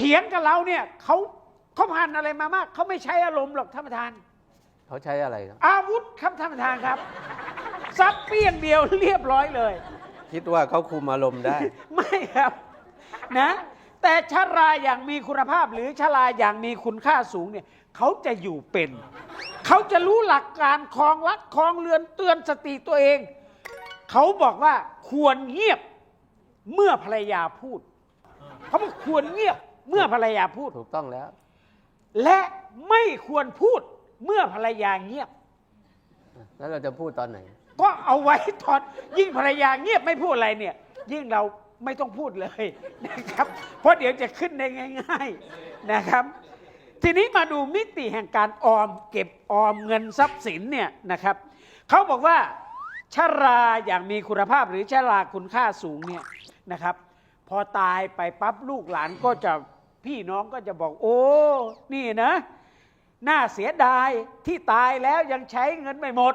เถียงกับเราเนี่ยเขาเขาผ่านอะไรมามากเขาไม่ใช้อารมณ์หรอกท่านประธาน เขาใช้อะไรครับอาวุธครับท่านประธานครับซับเปี้ยงเดียวเรียบร้อยเลย คิดว่าเขาคุมอารมณ์ได้ ไม่ครับนะ แต่ชาราอย่างมีคุณภาพหรือชาราอย่างมีคุณค่าสูงเนี่ยเขาจะอยู่เป็น เขาจะรู้หลักการคลองรักคลองเรือนเตือนสติตัวเอง เขาบอกว่าควรเงียบเมื่อภรรยาพูด เขาบอกควรเงียบ เมื่อภรรยาพูด ถูกต้องแล้ว และไม่ควรพูดเมื่อภรรยาเงียบ แล้วเราจะพูดตอนไหน ก็เอาไว้ตอนยิ่งภรรยาเงียบไม่พูดอะไรเนี่ย ยิ่งเราไม่ต้องพูดเลยนะครับ เพราะเดี๋ยวจะขึ้นได้ง่าย ๆนะครับ ทีนี้มาดูมิติแห่งการออม เก็บออมเงินทรัพย์สินเนี่ยนะครับเขาบอกว่าชาราอย่างมีคุณภาพหรือชาราคุณค่าสูงเนี่ยนะครับ พอตายไปปั๊บลูกหลานก็จะ พี่น้องก็จะบอก โอ้ นี่นะ น่าเสียดายที่ตายแล้วยังใช้เงินไม่หมด